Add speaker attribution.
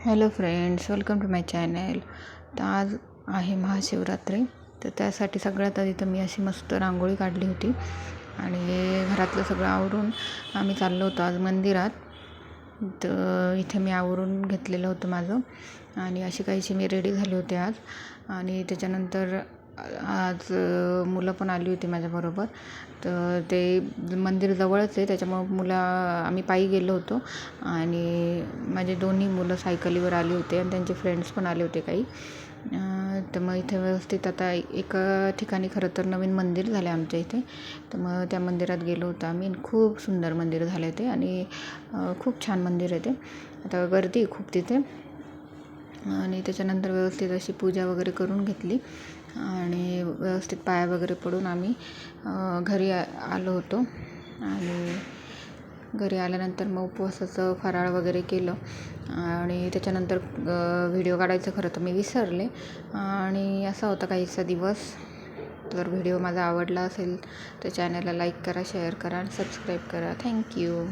Speaker 1: Hello friends welcome to my channel. तर आज आहे महाशिवरात्री तर त्यासाठी सगळ्यात आधी तर मी अशी मस्त रांगोळी काढली होती आणि घरातलं सगळं आवरून आम्ही चाललो होतो आज मंदिरात. तर इथे मी आवरून घेतलेलं होतं माझं आणि अशी काहीशी मी रेडी झाले होते आज. आणि त्याच्यानंतर आज मुलं पण आली होती माझ्याबरोबर. तर ते मंदिर जवळच आहे त्याच्यामुळं मुलं आम्ही पायी गेलो होतो. आणि माझे दोन्ही मुलं सायकलीवर आली होते आणि त्यांचे फ्रेंड्स पण आले होते काही. तर मग इथे व्यवस्थित आता एका ठिकाणी खरं तर नवीन मंदिर झालं आहे आमच्या इथे. तर मग त्या मंदिरात गेलो होतो आम्ही खूप सुंदर मंदिर झालं आहे ते आणि खूप छान मंदिर आहे ते. आता गर्दी खूप तिथे. आणि त्याच्यानंतर व्यवस्थित अशी पूजा वगैरे करून घेतली. आणि व्यवस्थित पाया वगैरे पडून आम्ही घरी आ आलो होतो. आणि घरी आल्यानंतर मग उपवासाचं फराळ वगैरे केलं. आणि त्याच्यानंतर व्हिडिओ काढायचं खरं तर मी विसरले. आणि असा होता काहीसा दिवस. तर व्हिडिओ माझा आवडला असेल तर चॅनलला लाईक करा शेअर करा आणि सबस्क्राईब करा. थँक्यू